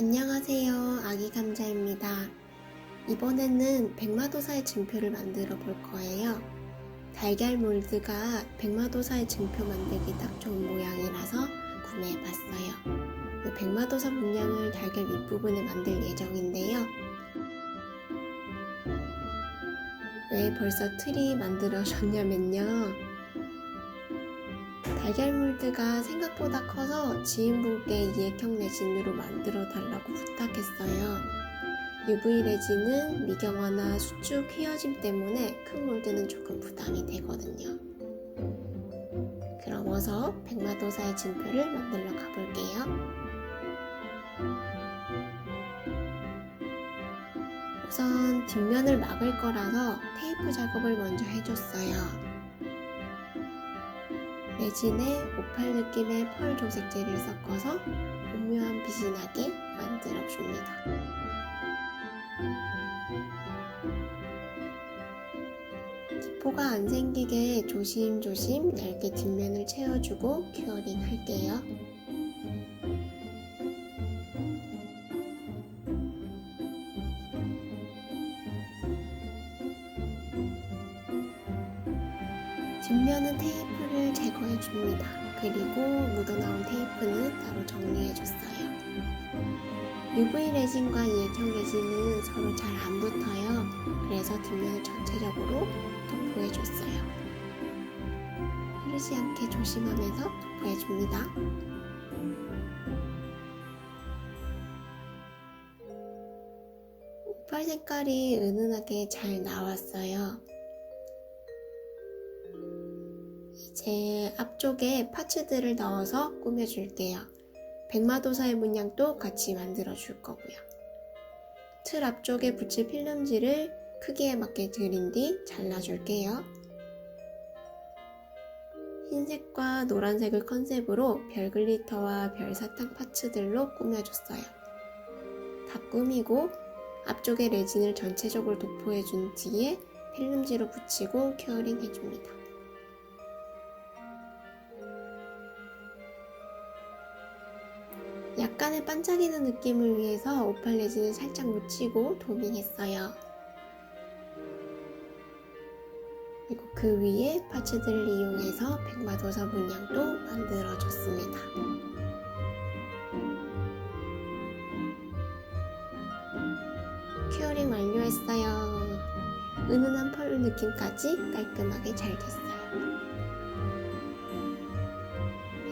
안녕하세요. 아기 감자입니다. 이번에는 백마도사의 증표를 만들어 볼 거예요. 달걀 몰드가 백마도사의 증표 만들기 딱 좋은 모양이라서 구매해 봤어요. 그 백마도사 문양을 달걀 윗부분에 만들 예정인데요. 왜 벌써 틀이 만들어졌냐면요. 달걀 몰드가 생각보다 커서 지인분께 이액형 레진으로 만들어 달라고 부탁했어요. UV 레진은 미경화나 수축 휘어짐 때문에 큰 몰드는 조금 부담이 되거든요. 그럼 어서 백마도사의 진표를 만들러 가볼게요. 우선 뒷면을 막을 거라서 테이프 작업을 먼저 해줬어요. 레진에 오팔 느낌의 펄 조색제를 섞어서 오묘한 빛이 나게 만들어줍니다. 기포가 안 생기게 조심조심 얇게 뒷면을 채워주고 큐어링 할게요. 뒷면은 테이프를 제거해 줍니다. 그리고 묻어나온 테이프는 따로 정리해 줬어요. UV 레진과 이액형 레진은 서로 잘 안 붙어요. 그래서 뒷면을 전체적으로 도포해 줬어요. 흐르지 않게 조심하면서 도포해 줍니다. 오팔 색깔이 은은하게 잘 나왔어요. 제 앞쪽에 파츠들을 넣어서 꾸며줄게요. 백마도사의 문양도 같이 만들어 줄 거고요. 틀 앞쪽에 붙일 필름지를 크기에 맞게 들인 뒤 잘라줄게요. 흰색과 노란색을 컨셉으로 별 글리터와 별 사탕 파츠들로 꾸며줬어요. 다 꾸미고 앞쪽에 레진을 전체적으로 도포해준 뒤에 필름지로 붙이고 큐어링 해줍니다. 약간의 반짝이는 느낌을 위해서 오팔 레진을 살짝 묻히고 도밍했어요. 그리고 그 위에 파츠들을 이용해서 백마도사 문양도 만들어줬습니다. 큐어링 완료했어요. 은은한 펄 느낌까지 깔끔하게 잘 됐어요.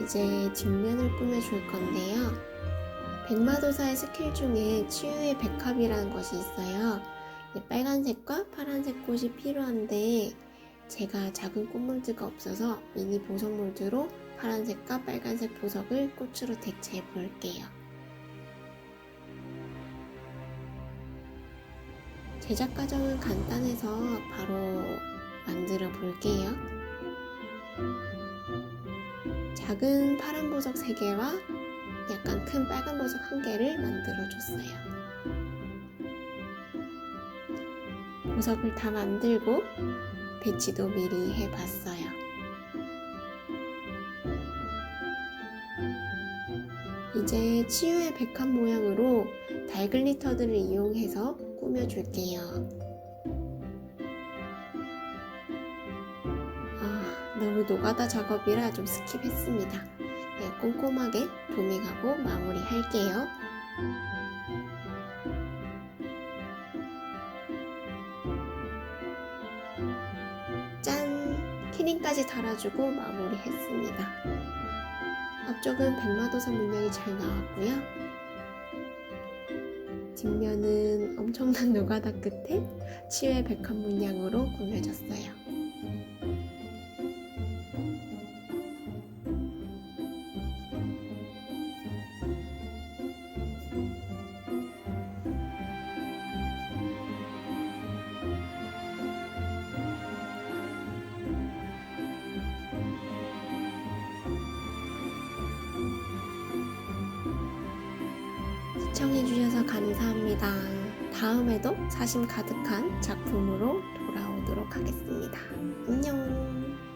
이제 뒷면을 꾸며줄 건데요. 백마도사의 스킬 중에 치유의 백합이라는 것이 있어요. 빨간색과 파란색 꽃이 필요한데 제가 작은 꽃몰드가 없어서 미니 보석 몰드로 파란색과 빨간색 보석을 꽃으로 대체해 볼게요. 제작 과정은 간단해서 바로 만들어 볼게요. 작은 파란 보석 3개와 약간 큰 빨간 보석 1개를 만들어 줬어요. 보석을 다 만들고 배치도 미리 해봤어요. 이제 치유의 백합 모양으로 달 글리터들을 이용해서 꾸며줄게요. 아, 너무 노가다 작업이라 좀 스킵했습니다. 네, 꼼꼼하게 도밍하고 마무리할게요. 짠! 키링까지 달아주고 마무리했습니다. 앞쪽은 백마도사 문양이 잘 나왔고요. 뒷면은 엄청난 노가다 끝에 치유의 백합 문양으로 꾸며졌어요. 시청해주셔서 감사합니다. 다음에도 사심 가득한 작품으로 돌아오도록 하겠습니다. 안녕!